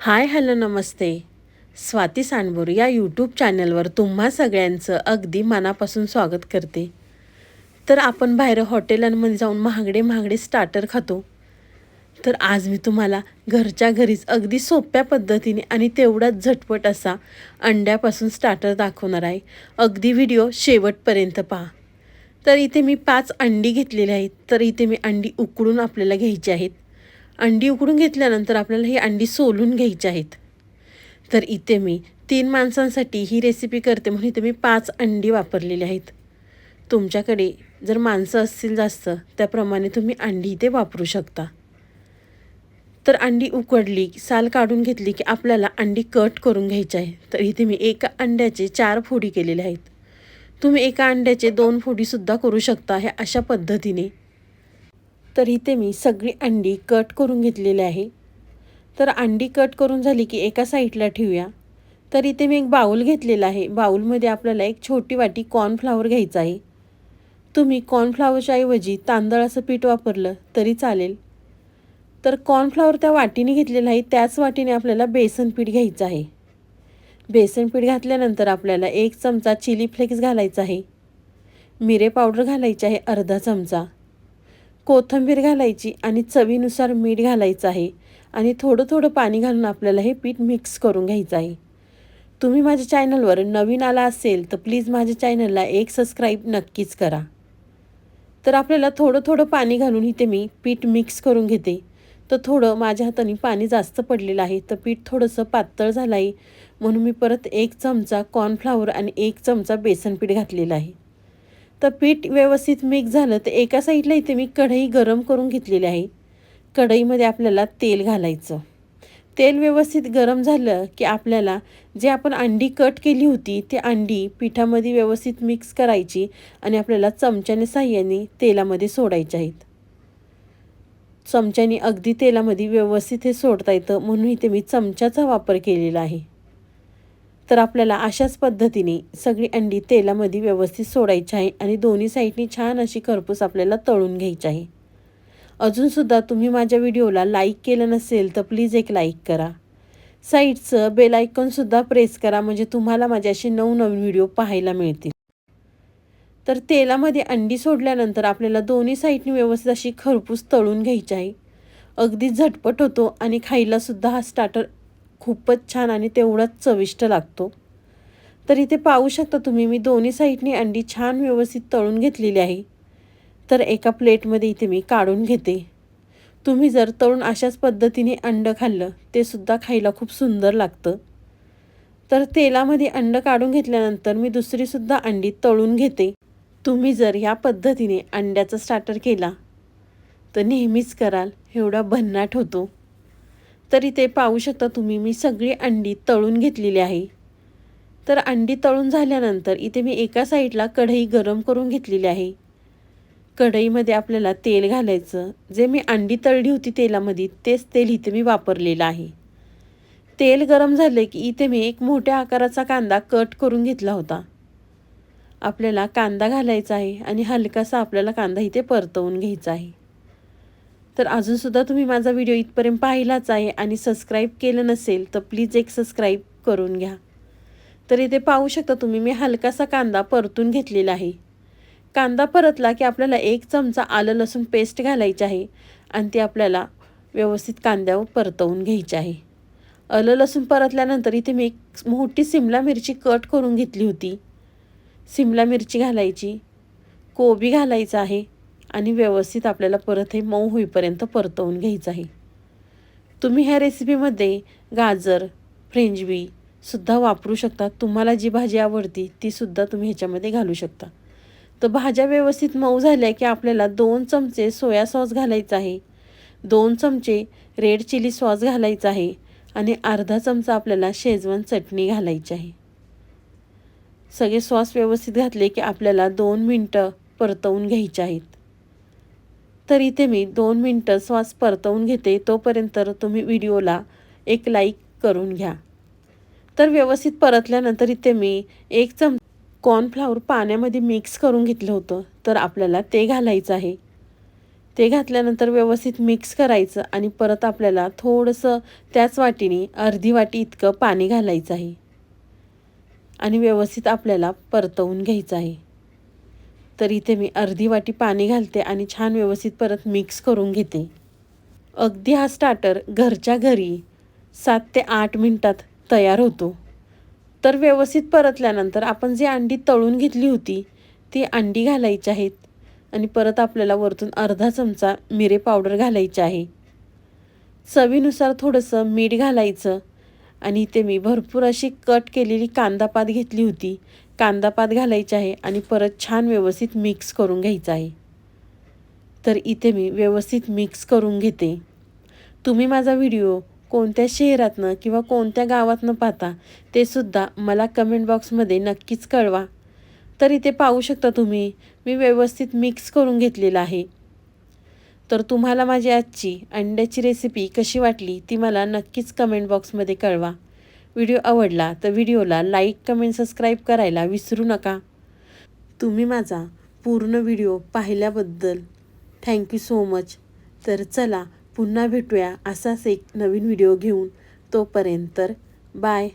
Hi hello नमस्ते. स्वाती सांडबोर या YouTube चॅनलवर तुम्हा सगळ्यांचं अगदी मनापासून स्वागत करते. तर आपण बाहेर हॉटेलांमध्ये जाऊन महागडे महागडे स्टार्टर खातो. तर आज मी तुम्हाला घरच्या घरीच अगदी सोप्या पद्धतीने आणि तेवढाच झटपट असा अंड्यापासून स्टार्टर दाखवणार आहे. अगदी व्हिडिओ शेवटपर्यंत पहा. तर इथे मी पाच अंडी घेतलेली आहेत. तर इथे मी अंडी उकडून आपल्याला घ्यायची आहेत. अंडी उकडून घेतल्यानंतर आपल्याला ही अंडी सोलून घ्यायची आहेत. तर इथे मी तीन माणसांसाठी ही रेसिपी करते म्हणून इथे मी पाच अंडी वापरलेली आहेत. तुमच्याकडे जर माणसं असतील जास्त त्याप्रमाणे तुम्ही अंडी इथे वापरू शकता. तर अंडी उकडली साल काढून घेतली की आपल्याला अंडी कट करून घ्यायची आहे. तर इथे मी एका अंड्याचे चार फोडी केलेले आहेत. तुम्ही एका अंड्याचे दोन फोडीसुद्धा करू शकता ह्या अशा पद्धतीने. तर इथे मी सगळी अंडी कट करून घेतलेली आहे. तर अंडी कट करून झाली की एका साईडला ठेवूया. तर इथे मी एक बाऊल घेतलेला आहे. बाऊलमध्ये आपल्याला एक छोटी वाटी कॉर्नफ्लावर घ्यायचं आहे. तुम्ही कॉर्नफ्लावरच्या ऐवजी तांदळाचं पीठ वापरलं तरी चालेल. तर कॉर्नफ्लावर त्या वाटीने घेतलेलं आहे. त्याच वाटीने आपल्याला बेसन पीठ घ्यायचं आहे. बेसन पीठ घातल्यानंतर आपल्याला एक चमचा चिली फ्लेक्स घालायचा आहे. मिरे पावडर घालायची आहे अर्धा चमचा. कोथिंबीर घालायची आणि चवीनुसार मीठ घालायचं आहे. आणि थोडं थोडं पाणी घालून आपल्याला हे पीठ मिक्स करून घ्यायचं आहे. तुम्ही माझ्या चॅनलवर नवीन आला असेल तर प्लीज माझ्या चॅनलला एक सबस्क्राईब नक्कीच करा. तर आपल्याला थोडं थोडं पाणी घालून इथे मी पीठ मिक्स करून घेते. तर थोडं माझ्या हाताने पाणी जास्त पडलेलं आहे. तर पीठ थोडंसं पातळ झालं आहे. म्हणून मी परत एक चमचा कॉर्नफ्लावर आणि एक चमचा बेसन पीठ घातलेलं आहे. तर पीठ व्यवस्थित मिक्स झालं तर एका साईडला इथे मी कढई गरम करून घेतलेली आहे. कढईमध्ये आपल्याला तेल घालायचं. तेल व्यवस्थित गरम झालं की आपल्याला जे आपण अंडी कट केली होती ती अंडी पिठामध्ये व्यवस्थित मिक्स करायची आणि आपल्याला चमच्याने साह्याने तेलामध्ये सोडायचे आहेत. चमच्याने अगदी तेलामध्ये व्यवस्थित हे सोडता येतं म्हणून इथे मी चमच्याचा वापर केलेला आहे. तर आपल्याला अशाच पद्धतीने सगळी अंडी तेलामध्ये व्यवस्थित सोडायची आहे आणि दोन्ही साईडनी छान अशी खरपूस आपल्याला तळून घ्यायची आहे. अजूनसुद्धा तुम्ही माझ्या व्हिडिओला लाईक केलं नसेल तर प्लीज एक लाईक करा. साईडचं बेल आयकॉनसुद्धा प्रेस करा म्हणजे तुम्हाला माझे असे नवनवीन व्हिडिओ पाहायला मिळतील. तर तेलामध्ये अंडी सोडल्यानंतर आपल्याला दोन्ही साईडनी व्यवस्थित अशी खरपूस तळून घ्यायची आहे. अगदी झटपट होतो आणि खायलासुद्धा हा स्टार्टर खूपच छान आणि तेवढाच चविष्ट लागतो. तर इथे पाहू शकता तुम्ही मी दोन्ही साईडनी अंडी छान व्यवस्थित तळून घेतलेली आहे. तर एका प्लेटमध्ये इथे मी काढून घेते. तुम्ही जर तळून अशाच पद्धतीने अंड खाल्लं ते सुद्धा खायला खूप सुंदर लागतं. तर तेलामध्ये अंड काढून घेतल्यानंतर मी दुसरीसुद्धा अंडी तळून घेते. तुम्ही जर या पद्धतीने अंड्याचा स्टार्टर केला तर नेहमीच कराल एवढा भन्नाट होतो. तर इथे पाहू शकता तुम्ही मी सगळी अंडी तळून घेतलेली आहे. तर अंडी तळून झाल्यानंतर इथे मी एका साईडला कढई गरम करून घेतलेली आहे. कढईमध्ये आपल्याला तेल घालायचं. जे मी अंडी तळली होती तेलामध्ये तेच तेल इथे मी वापरलेलं आहे. तेल गरम झाले की इथे मी एक मोठ्या आकाराचा कांदा कट करून घेतला होता. आपल्याला कांदा घालायचा आहे आणि हलकासा आपल्याला कांदा इथे परतवून घ्यायचा आहे. तर अजूनसुद्धा तुम्ही माझा व्हिडिओ इथपर्यंत पाहिलाच आहे आणि सबस्क्राईब केलं नसेल तर प्लीज एक सबस्क्राईब करून घ्या. तर इथे पाहू शकता तुम्ही मी हलकासा कांदा परतून घेतलेला आहे. कांदा परतला की आपल्याला एक चमचा आलं लसूण पेस्ट घालायची आहे आणि ती आपल्याला व्यवस्थित कांद्यावर परतवून घ्यायची आहे. आलं लसूण परतल्यानंतर इथे मी एक मोठी सिमला मिरची कट करून घेतली होती. सिमला मिरची घालायची. कोबी घालायचं आहे. आणि व्यवस्थित आपल्याला परत हे मऊ होईपर्यंत परतवून घ्यायचं आहे. तुम्ही ह्या रेसिपीमध्ये गाजर फ्रेंच सुद्धा वापरू शकता. तुम्हाला जी भाजी आवडती तीसुद्धा तुम्ही ह्याच्यामध्ये घालू शकता. तर भाज्या व्यवस्थित मऊ झाल्या की आपल्याला दोन चमचे सोया सॉस घालायचा आहे. दोन चमचे रेड चिली सॉस घालायचा आहे आणि अर्धा चमचा आपल्याला शेजवान चटणी घालायची आहे. सगळे सॉस व्यवस्थित घातले की आपल्याला दोन मिनटं परतवून घ्यायचे आहेत. तर इथे मी दोन मिनटं श्वास परतवून घेते तोपर्यंत तुम्ही व्हिडिओला एक लाईक करून घ्या. तर व्यवस्थित परतल्यानंतर इथे मी एक चम कॉर्नफ्लावर पाण्यामध्ये मिक्स करून घेतलं होतं तर आपल्याला ते घालायचं आहे. ते घातल्यानंतर व्यवस्थित मिक्स करायचं आणि परत आपल्याला थोडंसं त्याच वाटीने अर्धी वाटी इतकं पाणी घालायचं आहे. आणि व्यवस्थित आपल्याला परतवून घ्यायचं आहे. तर इथे मी अर्धी वाटी पाणी घालते आणि छान व्यवस्थित परत मिक्स करून घेते. अगदी हा स्टार्टर घरच्या घरी सात ते आठ मिनटात तयार होतो. तर व्यवस्थित परतल्यानंतर आपण जी अंडी तळून घेतली होती ती अंडी घालायची आहेत आणि परत आपल्याला वरतून अर्धा चमचा मिरे पावडर घालायची आहे. चवीनुसार थोडंसं मीठ घालायचं आणि इथे मी भरपूर अशी कट केलेली कांदापात घेतली होती कांदा पात आहे आणि परत छान व्यवस्थित मिक्स करून घ्यायचं आहे. तर इथे मी व्यवस्थित मिक्स करून घेते. तुम्ही माझा व्हिडिओ कोणत्या शहरातनं किंवा कोणत्या गावातनं पाहता ते सुद्धा मला कमेंट बॉक्समध्ये नक्कीच कळवा. तर इथे पाहू शकता तुम्ही मी व्यवस्थित मिक्स करून घेतलेलं आहे. तर तुम्हाला माझी आजची अंड्याची रेसिपी कशी वाटली ती मला नक्कीच कमेंट बॉक्समध्ये कळवा. व्हिडिओ आवडला तर व्हिडिओला लाईक कमेंट सबस्क्राईब करायला विसरू नका. तुम्ही माझा पूर्ण व्हिडिओ पाहिल्याबद्दल थँक्यू सो मच. तर चला पुन्हा भेटूया असाच एक नवीन व्हिडिओ घेऊन. तोपर्यंत बाय.